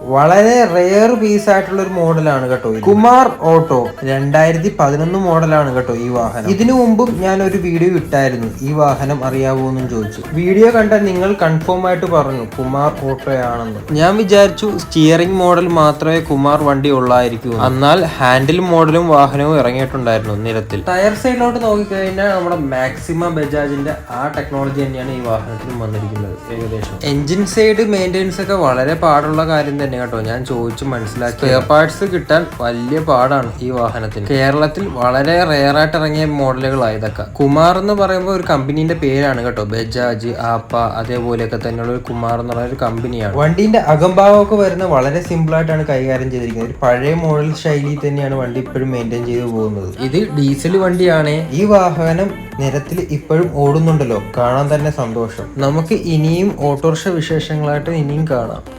വളരെ rare piece ആയിട്ടുള്ള ഒരു മോഡലാണ് കേട്ടോ. കുമാർ ഓട്ടോ രണ്ടായിരത്തി പതിനൊന്ന് മോഡലാണ് കേട്ടോ ഈ വാഹനം. ഇതിനു മുമ്പും ഞാൻ ഒരു വീഡിയോ ഇട്ടായിരുന്നു. ഈ വാഹനം അറിയാവോ എന്നും ചോദിച്ചു. വീഡിയോ കണ്ട നിങ്ങൾ കൺഫേം ആയിട്ട് പറഞ്ഞു കുമാർ ഓട്ടോയാണെന്ന് ഞാൻ വിചാരിച്ചു സ്റ്റിയറിംഗ് മോഡൽ മാത്രമേ കുമാർ വണ്ടി ഉള്ളായിരിക്കൂ. എന്നാൽ ഹാൻഡിൽ മോഡലും വാഹനവും ഇറങ്ങിയിട്ടുണ്ടായിരുന്നു നിരത്തിൽ. ടയർ സൈഡിലോട്ട് നോക്കിക്കഴിഞ്ഞാൽ നമ്മുടെ മാക്സിമ ബജാജിന്റെ ആ ടെക്നോളജി തന്നെയാണ് ഈ വാഹനത്തിലും വന്നിരിക്കുന്നത് ഏകദേശം. എഞ്ചിൻ സൈഡ് മെയിന്റെനൻസ് ഒക്കെ വളരെ പാടുള്ള കാര്യം തന്നെ കേട്ടോ. ഞാൻ ചോദിച്ചു മനസ്സിലാക്കി. സ്പെയർ പാർട്സ് കിട്ടാൻ വലിയ പാടാണ് ഈ വാഹനത്തിന്. കേരളത്തിൽ വളരെ റെയർ ആയിട്ട് ഇറങ്ങിയ മോഡലുകളാണ് ഇതൊക്കെ. കുമാർ എന്ന് പറയുമ്പോൾ ഒരു കമ്പനീന്റെ പേരാണ് കേട്ടോ. ബജാജ് ആപ്പ അതേപോലെയൊക്കെ തന്നെയുള്ള ഒരു കുമാർ എന്നുള്ള ഒരു കമ്പനിയാണ്. വണ്ടീന്റെ അകംഭാവമൊക്കെ വരുന്ന വളരെ സിമ്പിൾ ആയിട്ടാണ് കൈകാര്യം ചെയ്തിരിക്കുന്നത്. ഒരു പഴയ മോഡൽ ശൈലിയിൽ തന്നെയാണ് വണ്ടി ഇപ്പോഴും മെയിന്റെയിൻ ചെയ്തു പോകുന്നത്. ഇത് ഡീസൽ വണ്ടിയാണ്. ഈ വാഹനം നിരത്തിൽ ഇപ്പോഴും ഓടുന്നുണ്ടല്ലോ. കാണാൻ തന്നെ സന്തോഷം. നമുക്ക് ഇനിയും ഓട്ടോറിക്ഷ വിശേഷങ്ങളായിട്ട് ഇനിയും കാണാം.